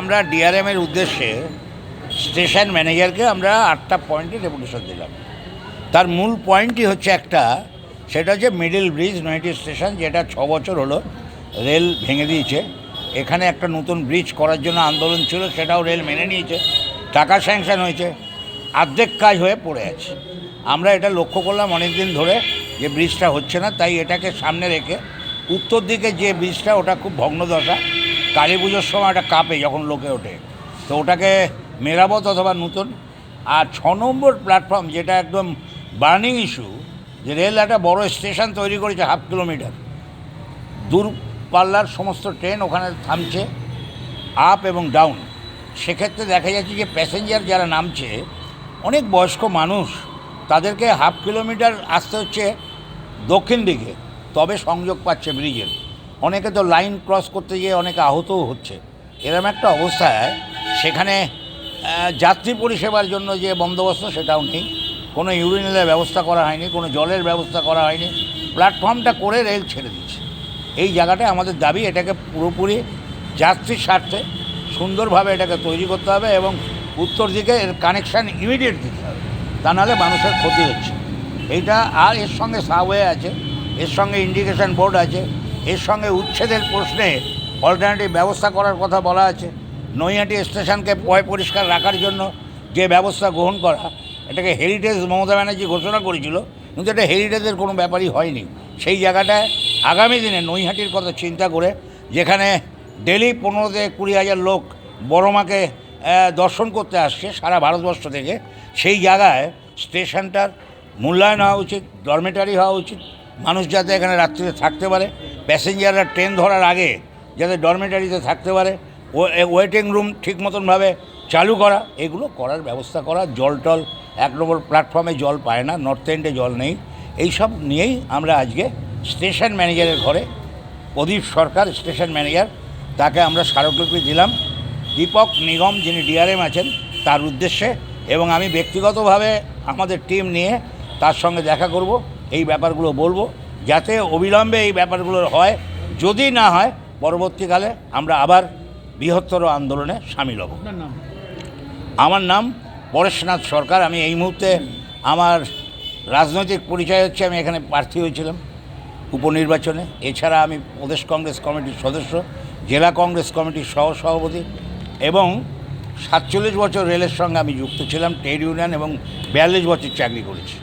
আমরা ডিআরএম এর উদ্দেশ্যে স্টেশন ম্যানেজারকে আমরা আটটা পয়েন্টে ডেপুটেশন দিলাম। তার মূল পয়েন্টই হচ্ছে একটা, সেটা হচ্ছে মিডিল ব্রিজ, নয়টি স্টেশন, যেটা ছ বছর হলো রেল ভেঙে দিয়েছে। এখানে একটা নতুন ব্রিজ করার জন্য আন্দোলন ছিল, সেটাও রেল মেনে নিয়েছে। টাকা স্যাংশন হয়েছে, অর্ধেক কাজ হয়ে পড়ে আছে। আমরা এটা লক্ষ্য করলাম অনেক দিন ধরে যে ব্রিজটা হচ্ছে না, তাই এটাকে সামনে রেখে উত্তর দিকে যে ব্রিজটা, ওটা খুব ভগ্নদশা। কালী পুজোর সময় একটা কাপে যখন লোকে ওঠে। তো ওটাকে মেরামত অথবা নতুন। আর ছ নম্বর প্ল্যাটফর্ম যেটা একদম বার্নিং ইস্যু, যে রেল একটা বড় স্টেশন তৈরি করেছে হাফ কিলোমিটার। দূরপাল্লার সমস্ত ট্রেন ওখানে থামছে, আপ এবং ডাউন। সেক্ষেত্রে দেখা যাচ্ছে যে প্যাসেঞ্জার যারা নামছে, অনেক বয়স্ক মানুষ, তাদেরকে হাফ কিলোমিটার আসতে হচ্ছে দক্ষিণ দিকে। তবে সংযোগ পাচ্ছে ব্রিজের। অনেকে তো লাইন ক্রস করতে গিয়ে অনেকে আহতও হচ্ছে। এরম একটা অবস্থায় সেখানে যাত্রী পরিষেবার জন্য যে বন্দোবস্ত সেটাও নেই। কোনো ইউরিনালের ব্যবস্থা করা হয়নি, কোনো জলের ব্যবস্থা করা হয়নি। প্ল্যাটফর্মটা করে রেল ছেড়ে দিচ্ছে এই জায়গাটায় আমাদের দাবি, এটাকে পুরোপুরি যাত্রীর স্বার্থে সুন্দরভাবে এটাকে তৈরি করতে হবে এবং উত্তর দিকে এর কানেকশান ইমিডিয়েট দিতে হবে। তা নাহলে মানুষের ক্ষতি হচ্ছে। এইটা আর এর সঙ্গে সাবওয়ে আছে, এর সঙ্গে ইন্ডিকেশন বোর্ড আছে। এর সঙ্গে উচ্ছেদের প্রশ্নে অল্টারনেটিভ ব্যবস্থা করার কথা বলা আছে। নৈহাটি স্টেশনকে পয় পরিষ্কার রাখার জন্য যে ব্যবস্থা গ্রহণ করা, এটাকে হেরিটেজ মমতা ব্যানার্জি ঘোষণা করেছিল, কিন্তু এটা হেরিটেজের কোনো ব্যাপারই হয়নি। সেই জায়গাটায় আগামী দিনে নৈহাটির কথা চিন্তা করে যেখানে ডেলি পনেরো থেকে কুড়ি হাজার লোক বড়মাকে দর্শন করতে আসছে সারা ভারতবর্ষ থেকে, সেই জায়গায় স্টেশনটার মূল্যায়ন হওয়া উচিত ডরমেটারি হওয়া উচিত, মানুষ যাতে এখানে রাত্রিতে থাকতে পারে। প্যাসেঞ্জাররা ট্রেন ধরার আগে যাতে ডরমেটারিতে থাকতে পারে ওয়েটিং রুম ঠিক মতনভাবে চালু করা, এগুলো করার ব্যবস্থা করা, জল টল এক নম্বর প্ল্যাটফর্মে জল পায় না নর্থ এন্ডে জল নেই। এইসব নিয়েই আমরা আজকে স্টেশন ম্যানেজারের ঘরে, প্রদীপ সরকার স্টেশন ম্যানেজার তাকে আমরা স্মারকলিপি দিলাম। দীপক নিগম যিনি ডিআরএম আছেন, তার উদ্দেশ্যে এবং আমি ব্যক্তিগতভাবে আমাদের টিম নিয়ে তার সঙ্গে দেখা করব, এই ব্যাপারগুলো বলব। যাতে অবিলম্বে এই ব্যাপারগুলো হয়। যদি না হয় পরবর্তীকালে আমরা আবার বৃহত্তর আন্দোলনে সামিল হব। আমার নাম পরেশনাথ সরকার। আমি এই মুহূর্তে আমার রাজনৈতিক পরিচয় হচ্ছে আমি এখানে প্রার্থী হয়েছিলাম উপনির্বাচনে। এছাড়া আমি প্রদেশ কংগ্রেস কমিটির সদস্য জেলা কংগ্রেস কমিটির সহ সভাপতি এবং সাতচল্লিশ বছর রেলের সঙ্গে আমি যুক্ত ছিলাম ট্রেড ইউনিয়ন এবং বিয়াল্লিশ বছর চাকরি করেছি।